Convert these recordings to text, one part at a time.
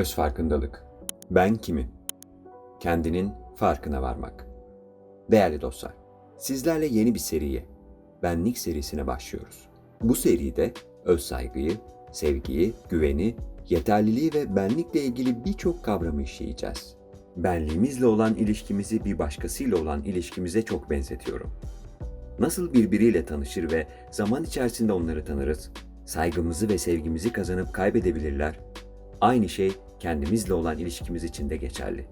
Öz farkındalık. Ben kimim? Kendinin farkına varmak. Değerli dostlar, sizlerle yeni bir seriye, benlik serisine başlıyoruz. Bu seride öz saygıyı, sevgiyi, güveni, yeterliliği ve benlikle ilgili birçok kavramı işleyeceğiz. Benliğimizle olan ilişkimizi bir başkasıyla olan ilişkimize çok benzetiyorum. Nasıl birbiriyle tanışır ve zaman içerisinde onları tanırız, saygımızı ve sevgimizi kazanıp kaybedebilirler, Aynı şey kendimizle olan ilişkimiz için de geçerli.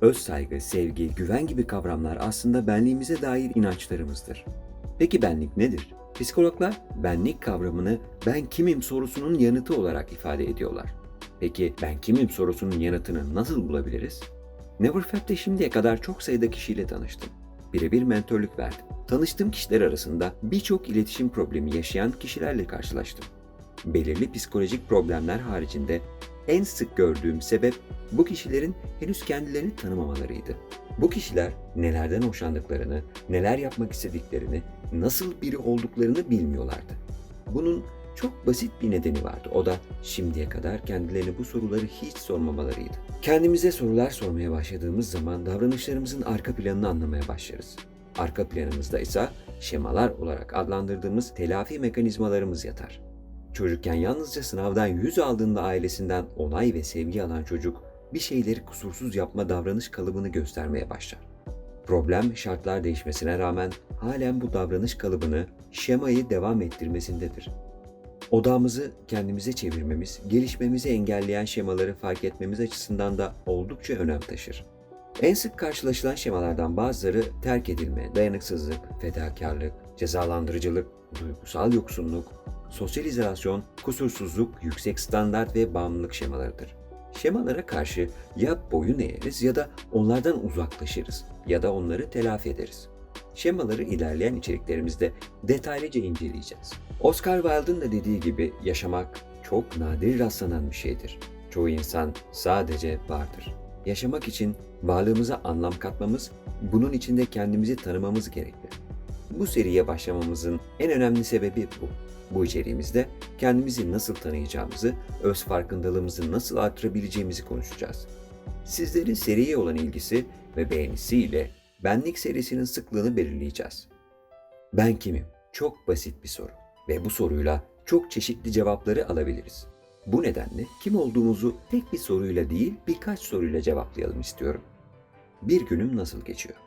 Öz saygı, sevgi, güven gibi kavramlar aslında benliğimize dair inançlarımızdır. Peki benlik nedir? Psikologlar benlik kavramını ben kimim sorusunun yanıtı olarak ifade ediyorlar. Peki ben kimim sorusunun yanıtını nasıl bulabiliriz? Neverfab'de şimdiye kadar çok sayıda kişiyle tanıştım. Birebir mentörlük verdim. Tanıştığım kişiler arasında birçok iletişim problemi yaşayan kişilerle karşılaştım. Belirli psikolojik problemler haricinde en sık gördüğüm sebep bu kişilerin henüz kendilerini tanımamalarıydı. Bu kişiler nelerden hoşlandıklarını, neler yapmak istediklerini, nasıl biri olduklarını bilmiyorlardı. Bunun çok basit bir nedeni vardı. O da şimdiye kadar kendilerine bu soruları hiç sormamalarıydı. Kendimize sorular sormaya başladığımız zaman davranışlarımızın arka planını anlamaya başlarız. Arka planımızda ise şemalar olarak adlandırdığımız telafi mekanizmalarımız yatar. Çocukken yalnızca sınavdan 100 aldığında ailesinden onay ve sevgi alan çocuk bir şeyleri kusursuz yapma davranış kalıbını göstermeye başlar. Problem şartlar değişmesine rağmen halen bu davranış kalıbını, şemayı devam ettirmesindedir. Odağımızı kendimize çevirmemiz, gelişmemizi engelleyen şemaları fark etmemiz açısından da oldukça önem taşır. En sık karşılaşılan şemalardan bazıları terk edilme, dayanıksızlık, fedakarlık, cezalandırıcılık, duygusal yoksunluk, sosyal izolasyon, kusursuzluk, yüksek standart ve bağımlılık şemalarıdır. Şemalara karşı ya boyun eğeriz ya da onlardan uzaklaşırız ya da onları telafi ederiz. Şemaları ilerleyen içeriklerimizde detaylıca inceleyeceğiz. Oscar Wilde'ın da dediği gibi yaşamak çok nadir rastlanan bir şeydir. Çoğu insan sadece vardır. Yaşamak için varlığımıza anlam katmamız, bunun içinde kendimizi tanımamız gerekli. Bu seriye başlamamızın en önemli sebebi bu. Bu içeriğimizde kendimizi nasıl tanıyacağımızı, öz farkındalığımızı nasıl artırabileceğimizi konuşacağız. Sizlerin seriye olan ilgisi ve beğenisiyle benlik serisinin sıklığını belirleyeceğiz. Ben kimim? Çok basit bir soru ve bu soruyla çok çeşitli cevapları alabiliriz. Bu nedenle kim olduğumuzu tek bir soruyla değil birkaç soruyla cevaplayalım istiyorum. Bir günüm nasıl geçiyor?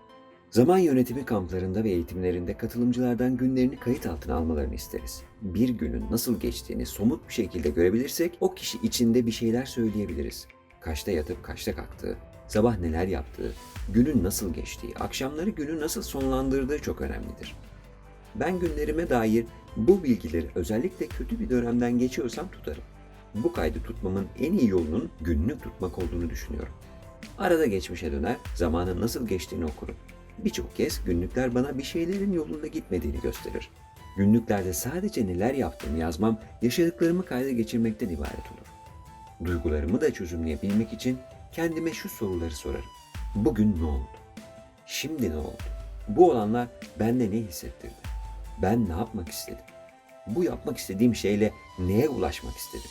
Zaman yönetimi kamplarında ve eğitimlerinde katılımcılardan günlerini kayıt altına almalarını isteriz. Bir günün nasıl geçtiğini somut bir şekilde görebilirsek o kişi içinde bir şeyler söyleyebiliriz. Kaçta yatıp kaçta kalktığı, sabah neler yaptığı, günün nasıl geçtiği, akşamları günü nasıl sonlandırdığı çok önemlidir. Ben günlerime dair bu bilgileri özellikle kötü bir dönemden geçiyorsam tutarım. Bu kaydı tutmamın en iyi yolunun günlük tutmak olduğunu düşünüyorum. Arada geçmişe döner, zamanın nasıl geçtiğini okurum. Birçok kez günlükler bana bir şeylerin yolunda gitmediğini gösterir. Günlüklerde sadece neler yaptığımı yazmam, yaşadıklarımı kayda geçirmekten ibaret olur. Duygularımı da çözümleyebilmek için kendime şu soruları sorarım. Bugün ne oldu? Şimdi ne oldu? Bu olanlar bende ne hissettirdi? Ben ne yapmak istedim? Bu yapmak istediğim şeyle neye ulaşmak istedim?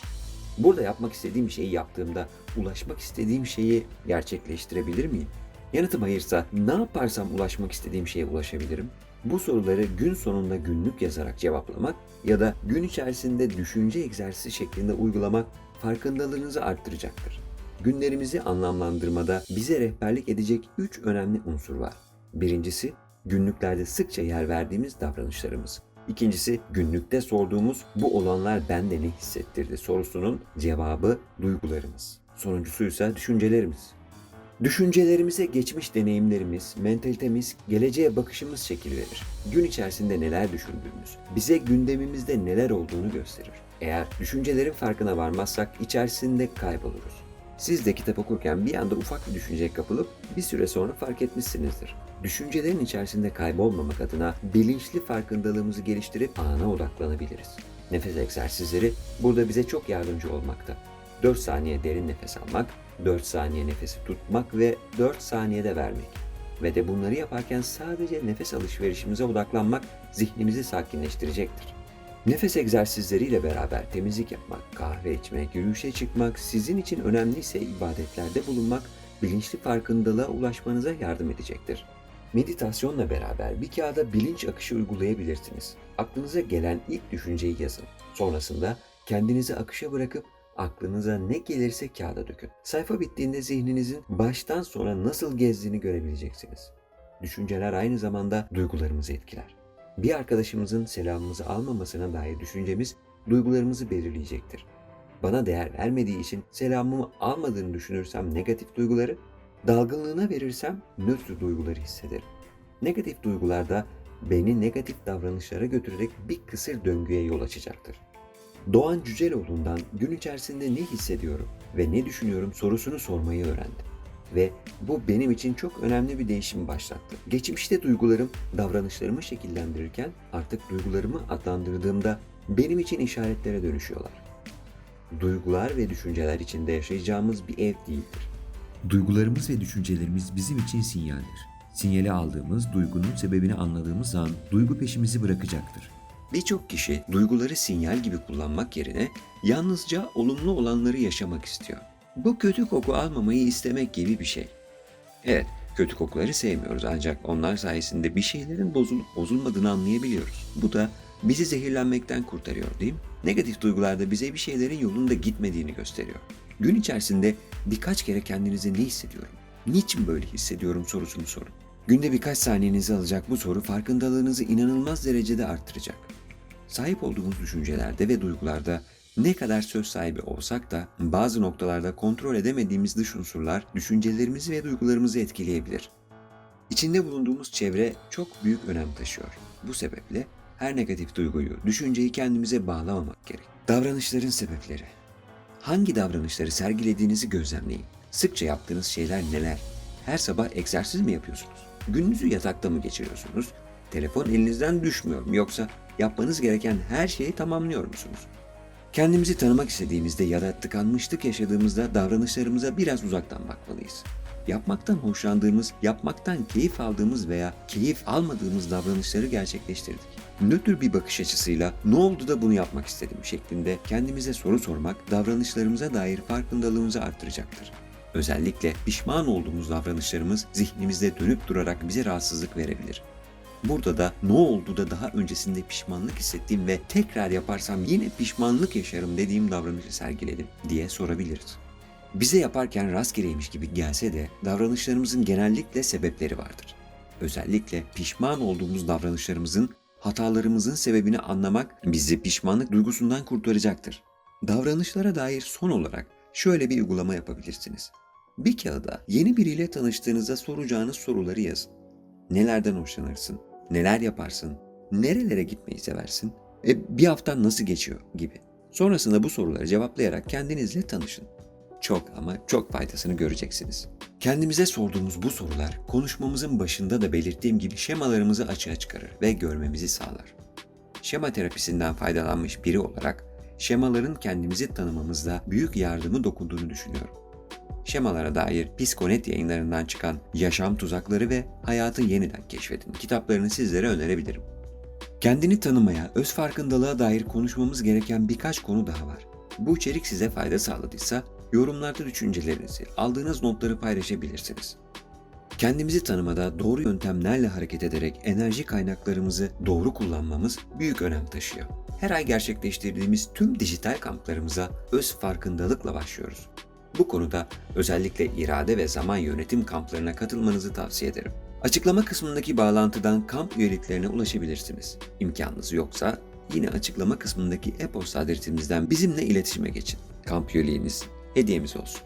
Burada yapmak istediğim şeyi yaptığımda ulaşmak istediğim şeyi gerçekleştirebilir miyim? Yanıtım hayırsa ne yaparsam ulaşmak istediğim şeye ulaşabilirim? Bu soruları gün sonunda günlük yazarak cevaplamak ya da gün içerisinde düşünce egzersizi şeklinde uygulamak farkındalığınızı arttıracaktır. Günlerimizi anlamlandırmada bize rehberlik edecek üç önemli unsur var. Birincisi, günlüklerde sıkça yer verdiğimiz davranışlarımız. İkincisi, günlükte sorduğumuz bu olanlar bende ne hissettirdi sorusunun cevabı duygularımız. Sonuncusu ise düşüncelerimiz. Düşüncelerimize geçmiş deneyimlerimiz, mentalitemiz, geleceğe bakışımız şekil verir. Gün içerisinde neler düşündüğümüz, bize gündemimizde neler olduğunu gösterir. Eğer düşüncelerin farkına varmazsak içerisinde kayboluruz. Siz de kitap okurken bir anda ufak bir düşünceye kapılıp bir süre sonra fark etmişsinizdir. Düşüncelerin içerisinde kaybolmamak adına bilinçli farkındalığımızı geliştirip ana odaklanabiliriz. Nefes egzersizleri burada bize çok yardımcı olmakta. 4 saniye derin nefes almak, 4 saniye nefesi tutmak ve 4 saniyede vermek. Ve de bunları yaparken sadece nefes alışverişimize odaklanmak zihnimizi sakinleştirecektir. Nefes egzersizleriyle beraber temizlik yapmak, kahve içmek, yürüyüşe çıkmak, sizin için önemliyse ibadetlerde bulunmak, bilinçli farkındalığa ulaşmanıza yardım edecektir. Meditasyonla beraber bir kağıda bilinç akışı uygulayabilirsiniz. Aklınıza gelen ilk düşünceyi yazın. Sonrasında kendinizi akışa bırakıp aklınıza ne gelirse kağıda dökün. Sayfa bittiğinde zihninizin baştan sona nasıl gezdiğini görebileceksiniz. Düşünceler aynı zamanda duygularımızı etkiler. Bir arkadaşımızın selamımızı almamasına dair düşüncemiz duygularımızı belirleyecektir. Bana değer vermediği için selamımı almadığını düşünürsem negatif duyguları, dalgınlığına verirsem nötr duyguları hissederim. Negatif duygular da beni negatif davranışlara götürerek bir kısır döngüye yol açacaktır. Doğan Cüceloğlu'ndan gün içerisinde ne hissediyorum ve ne düşünüyorum sorusunu sormayı öğrendim. Ve bu benim için çok önemli bir değişim başlattı. Geçmişte duygularım davranışlarımı şekillendirirken artık duygularımı adlandırdığımda benim için işaretlere dönüşüyorlar. Duygular ve düşünceler içinde yaşayacağımız bir ev değildir. Duygularımız ve düşüncelerimiz bizim için sinyaldir. Sinyali aldığımız, duygunun sebebini anladığımız an duygu peşimizi bırakacaktır. Birçok kişi duyguları sinyal gibi kullanmak yerine yalnızca olumlu olanları yaşamak istiyor. Bu kötü koku almamayı istemek gibi bir şey. Evet, kötü kokuları sevmiyoruz ancak onlar sayesinde bir şeylerin bozulup bozulmadığını anlayabiliyoruz. Bu da bizi zehirlenmekten kurtarıyor değil mi? Negatif duygular da bize bir şeylerin yolunda gitmediğini gösteriyor. Gün içerisinde birkaç kere kendinize ne hissediyorum? Niçin böyle hissediyorum sorusunu sorun. Günde birkaç saniyenizi alacak bu soru farkındalığınızı inanılmaz derecede arttıracak. Sahip olduğumuz düşüncelerde ve duygularda ne kadar söz sahibi olsak da bazı noktalarda kontrol edemediğimiz dış unsurlar düşüncelerimizi ve duygularımızı etkileyebilir. İçinde bulunduğumuz çevre çok büyük önem taşıyor. Bu sebeple her negatif duyguyu, düşünceyi kendimize bağlamamak gerek. Davranışların sebepleri. Hangi davranışları sergilediğinizi gözlemleyin. Sıkça yaptığınız şeyler neler? Her sabah egzersiz mi yapıyorsunuz? Gününüzü yatakta mı geçiriyorsunuz? Telefon elinizden düşmüyor mu yoksa yapmanız gereken her şeyi tamamlıyor musunuz? Kendimizi tanımak istediğimizde ya da tıkanmışlık yaşadığımızda davranışlarımıza biraz uzaktan bakmalıyız. Yapmaktan hoşlandığımız, yapmaktan keyif aldığımız veya keyif almadığımız davranışları gerçekleştirdik. Nötr bir bakış açısıyla ne oldu da bunu yapmak istedim şeklinde kendimize soru sormak davranışlarımıza dair farkındalığımızı arttıracaktır. Özellikle pişman olduğumuz davranışlarımız zihnimizde dönüp durarak bize rahatsızlık verebilir. Burada da ne oldu da daha öncesinde pişmanlık hissettiğim ve tekrar yaparsam yine pişmanlık yaşarım dediğim davranışı sergiledim diye sorabiliriz. Bize yaparken rastgeleymiş gibi gelse de davranışlarımızın genellikle sebepleri vardır. Özellikle pişman olduğumuz davranışlarımızın hatalarımızın sebebini anlamak bizi pişmanlık duygusundan kurtaracaktır. Davranışlara dair son olarak şöyle bir uygulama yapabilirsiniz. Bir kağıda yeni biriyle tanıştığınızda soracağınız soruları yazın. Nelerden hoşlanırsın? Neler yaparsın? Nerelere gitmeyi seversin? E, bir haftan nasıl geçiyor gibi. Sonrasında bu soruları cevaplayarak kendinizle tanışın. Çok ama çok faydasını göreceksiniz. Kendimize sorduğumuz bu sorular konuşmamızın başında da belirttiğim gibi şemalarımızı açığa çıkarır ve görmemizi sağlar. Şema terapisinden faydalanmış biri olarak şemaların kendimizi tanımamızda büyük yardımı dokunduğunu düşünüyorum. Şemalara dair Psiskonet yayınlarından çıkan Yaşam Tuzakları ve Hayatı Yeniden Keşfedin kitaplarını sizlere önerebilirim. Kendini tanımaya, öz farkındalığa dair konuşmamız gereken birkaç konu daha var. Bu içerik size fayda sağladıysa yorumlarda düşüncelerinizi, aldığınız notları paylaşabilirsiniz. Kendimizi tanımada doğru yöntemlerle hareket ederek enerji kaynaklarımızı doğru kullanmamız büyük önem taşıyor. Her ay gerçekleştirdiğimiz tüm dijital kamplarımıza öz farkındalıkla başlıyoruz. Bu konuda özellikle irade ve zaman yönetim kamplarına katılmanızı tavsiye ederim. Açıklama kısmındaki bağlantıdan kamp üyeliklerine ulaşabilirsiniz. İmkanınız yoksa yine açıklama kısmındaki e-posta adresimizden bizimle iletişime geçin. Kamp üyeliğiniz hediyemiz olsun.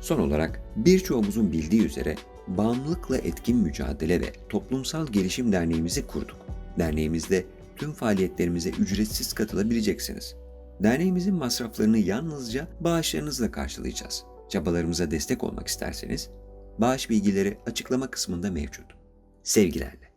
Son olarak birçoğumuzun bildiği üzere Bağımlılıkla Etkin Mücadele ve Toplumsal Gelişim Derneğimizi kurduk. Derneğimizde tüm faaliyetlerimize ücretsiz katılabileceksiniz. Derneğimizin masraflarını yalnızca bağışlarınızla karşılayacağız. Çabalarımıza destek olmak isterseniz bağış bilgileri açıklama kısmında mevcut. Sevgilerle.